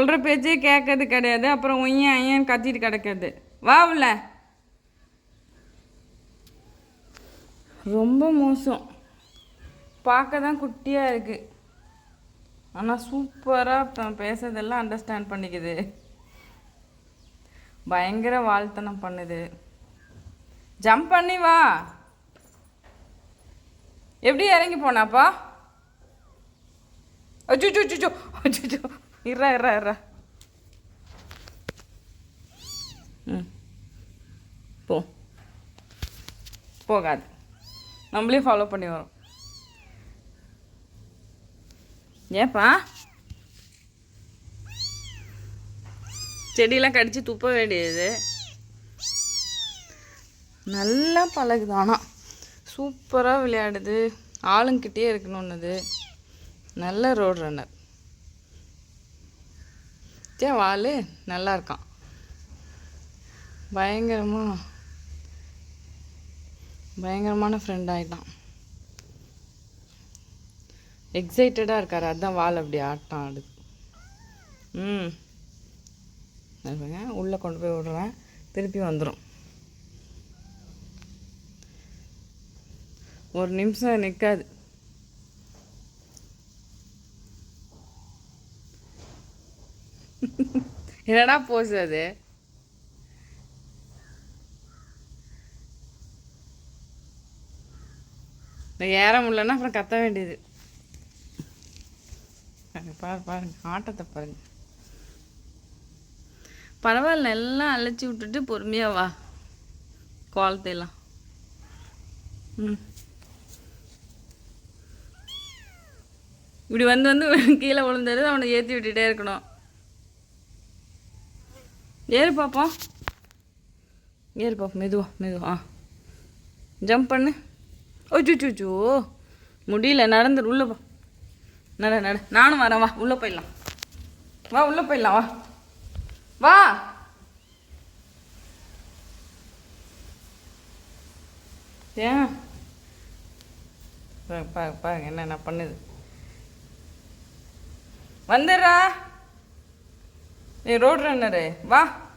சொல்கிற பேச்சே கேட்கறது கிடையாது. அப்புறம் ஒய்யன் ஐயன் கத்திட்டு கிடக்கிறது. வா உள்ள. ரொம்ப மோசம். பார்க்க தான் குட்டியாக இருக்குது ஆனால் சூப்பராக பேசுறதெல்லாம் அண்டர்ஸ்டாண்ட் பண்ணிக்குது. பயங்கர வாழ்த்தனம் பண்ணுது. ஜம்ப் பண்ணி வா. எப்படி இறங்கி போனாப்பா? அச்சோ அச்சோ அச்சோ. இறா இறா இறா. ம். போ. போகாது. நம்மளே ஃபாலோ பண்ணி வரோம். ஏப்பா செடியெல்லாம் கடிச்சு துப்ப வேண்டியது. நல்லா பழகுது ஆனால் சூப்பராக விளையாடுது. ஆளுங்கிட்டே இருக்கணும்னுது. நல்ல ரோட் ரன்னர் சே வால் நல்லா இருக்கான் பயங்கரமாக பயங்கரமான ஃப்ரெண்ட் ஆகிட்டான் எக்ஸைட்டடாக இருக்கார். அதுதான் வால் அப்படி ஆட்டம் ஆடுது. ம். உள்ளே கொண்டு போய் விடுறேன். திருப்பி வந்துடும் ஒரு நிமிஷம் நிற்காது என்னடா போஸ் அது? ஏற முடியலன்னா அப்புறம் கத்த வேண்டியது. பாரு பாருங்க ஆட்டத்தை பாருங்க. பரவாயில்ல எல்லாம் அழைச்சி விட்டுட்டு பொறுமையாக வா குவாலத்தையெல்லாம் ம். இப்படி வந்து வந்து கீழே விழுந்தது அவனை ஏற்றி விட்டுட்டே இருக்கணும். ஏறு பார்ப்போம் ஏறு பார்ப்போம் மெதுவா மெதுவா. ஆ. ஜம்ப் பண்ணு. ஓச்சுச்சோ முடியல நடந்துரு உள்ளே போ. நட நட. நானும் வரேன் வா. உள்ளே போயிடலாம். வா உள்ளே போயிடலாம் வா. வா. ஏன்? பாருங்க பாருங்க பாருங்க என்னென்ன பண்ணுது. வந்துடுறா. நீ ரோடு ரன்னரு வா.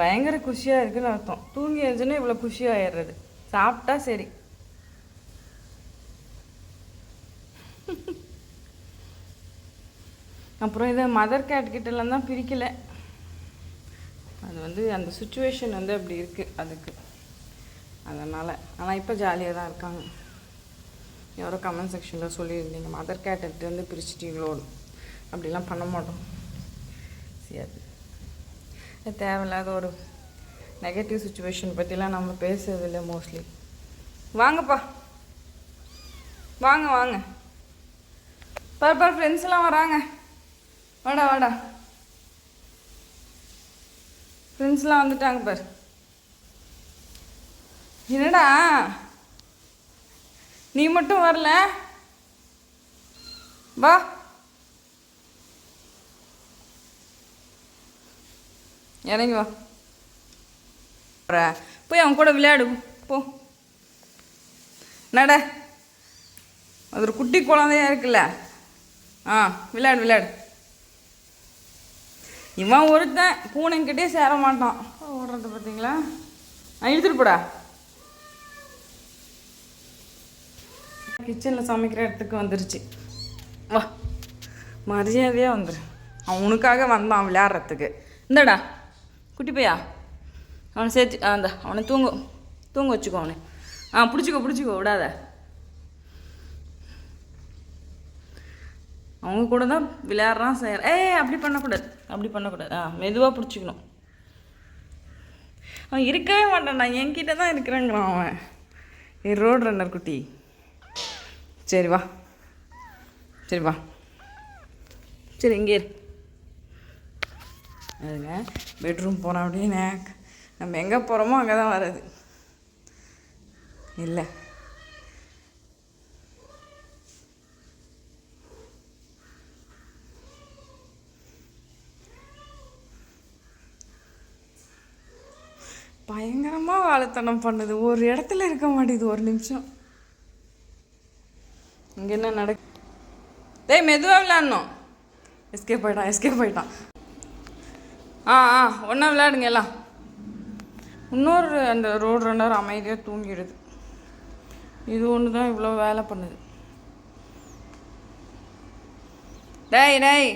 பயங்கர குஷியாக இருக்குன்னு அர்த்தம். தூங்கி எழுந்துன்னு இவ்வளோ குஷியாகிடுறது சாப்பிட்டா சரி. அப்புறம் இதை மதர் கேட் கிட்டலாம் தான் பிரிக்கலை. அது வந்து அந்த சுச்சுவேஷன் வந்து அப்படி இருக்குது அதுக்கு. அதனால் ஆனால் இப்போ ஜாலியாக தான் இருக்காங்க. யாரோ கமெண்ட் செக்ஷனில் சொல்லியிருந்தீங்க மதர் கேட்டை வந்து பிரிச்சிட்டீங்களோ அப்படிலாம் பண்ண மாட்டோம். சரி தேவையில்லாத ஒரு நெகட்டிவ் சுச்சுவேஷன் பற்றிலாம் நம்ம பேசுறதில்லை மோஸ்ட்லி வாங்கப்பா. வாங்க வாங்க. பாரு ஃப்ரெண்ட்ஸ்லாம் வராங்க. வாடா வாடா. ஃப்ரெண்ட்ஸ்லாம் வந்துட்டாங்க பார். என்னடா? நீ மட்டும் வரல? வா. இறங்கி வா. போய் அவன் கூட விளையாடு. போ. நட அது ஒரு குட்டி குழந்தையா இருக்குல்ல? ஆ விளையாடு விளையாடு. இவன் ஒருத்தன் பூனைங்கிட்டே சேர மாட்டான். ஓடுறது பார்த்தீங்களா? ஆ இழுத்துட்டு போடா. கிச்சனில் சமைக்கிற இடத்துக்கு வந்துருச்சு. வா. மரியாதையாக வந்துரு. அவனுக்காக வந்தான் விளையாடுறதுக்கு. இந்தடா. குட்டி பையா? அவனை சேர்த்து அந்த அவனை தூங்க தூங்க வச்சுக்கோ அவனை. ஆ பிடிச்சிக்கோ பிடிச்சிக்கோ விடாத. அவங்க கூட தான் விளையாடுறான் செய்கிற ஏ அப்படி பண்ணக்கூடாது அப்படி பண்ணக்கூடாது. ஆ மெதுவாக பிடிச்சிக்கணும். அவன் இருக்கவே மாட்டான். நான் என்கிட்ட தான் இருக்கிறேங்கிறான் அவன். ஏ ரோடு ரன்னர் குட்டி. சரி வா. சரி வா. சரி இங்கே இரு. அதுங்க பெட்ரூம் போனோம் அப்படின்னு நம்ம எங்கே போகிறோமோ அங்கே தான் வர்றது. இல்லை. பயங்கரமாக வாழைத்தனம் பண்ணுது. ஒரு இடத்துல இருக்க மாட்டேங்குது ஒரு நிமிஷம். இங்கே என்ன நடக்கு டேய் மெதுவாக விளையாடணும். எஸ்கேப் போயிட்டான் எஸ்கேப் போயிட்டான் ஆ ஆ ஒன்றா விளையாடுங்க எல்லாம். இன்னொரு அந்த ரோடு ரெண்டவர் அமைதியாக தூங்கிடுது இது ஒன்று தான் இவ்வளோ வேலை பண்ணுது. டேய் டேய்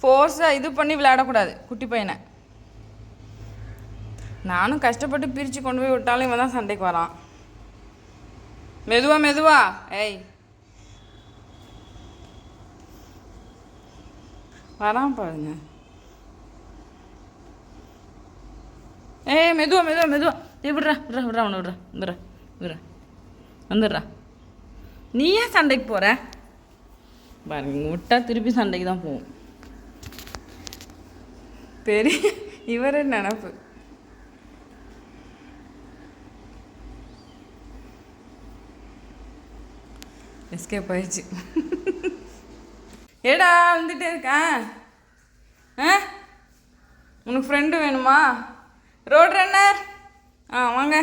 ஃபோர்ஸாக இது பண்ணி விளையாடக்கூடாது குட்டி பையனை. நானும் கஷ்டப்பட்டு பிரித்து கொண்டு போய் விட்டாலும் இவன் தான் சண்டைக்கு வரான். மெதுவா மெதுவா ஏய். வரான் பாருங்க. ஏய் மெதுவா மெதுவா மெதுவா. ஏய் விட்றா விட்றா விட்றா அவனை விட்றா. விட்றா விட்றா வந்துடுறா. நீ ஏன் சண்டைக்கு போகிற பாருங்க விட்டா திருப்பி சண்டைக்கு தான் போகும் பெரிய இவரே நினப்பு. எஸ்கேப் ஆயிடுச்சு. ஏடா வந்துட்டே இருக்கேன் ஆ? உனக்கு ஃப்ரெண்டு வேணுமா? ரோட் ரன்னர் ஆ வாங்க.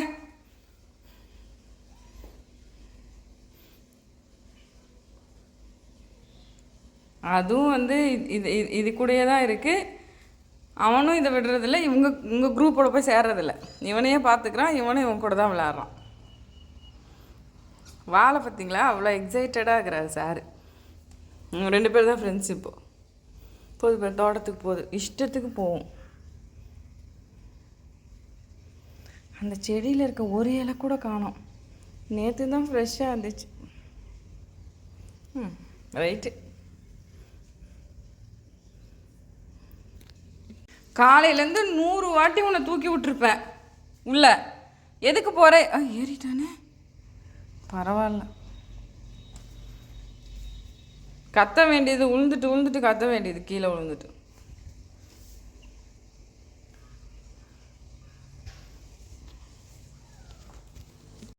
அதுவும் வந்து இது- இது இது- கூடயே தான் இருக்குது அவனும் இதை விடுறதில்ல இவங்க உங்கள் குரூப்போட போய் சேர்றதில்ல. இவனையே பார்த்துக்கிறான் இவனும் இவன் கூட தான் விளாட்றான். வாழை பார்த்தீங்களா? அவ்வளோ எக்ஸைட்டடாக இருக்கிறாரு சார் இவங்க ரெண்டு பேர் தான் ஃப்ரெண்ட்ஸ் போது பேர் தோட்டத்துக்கு போகுது இஷ்டத்துக்கு போவோம். அந்த செடியில் இருக்க ஒரு இலை கூட காணோம். நேற்று தான் ஃப்ரெஷ்ஷாக இருந்துச்சு. ம் ரைட்டு காலையிலேருந்து நூறு வாட்டி உன்னை தூக்கி விட்டுருப்பேன். உள்ள. எதுக்கு போகிற ஆ ஏறிட்டானே. பரவாயில்ல. கத்த வேண்டியது உழுந்துட்டு உழுந்துட்டு கத்த வேண்டியது கீழே விழுந்துட்டு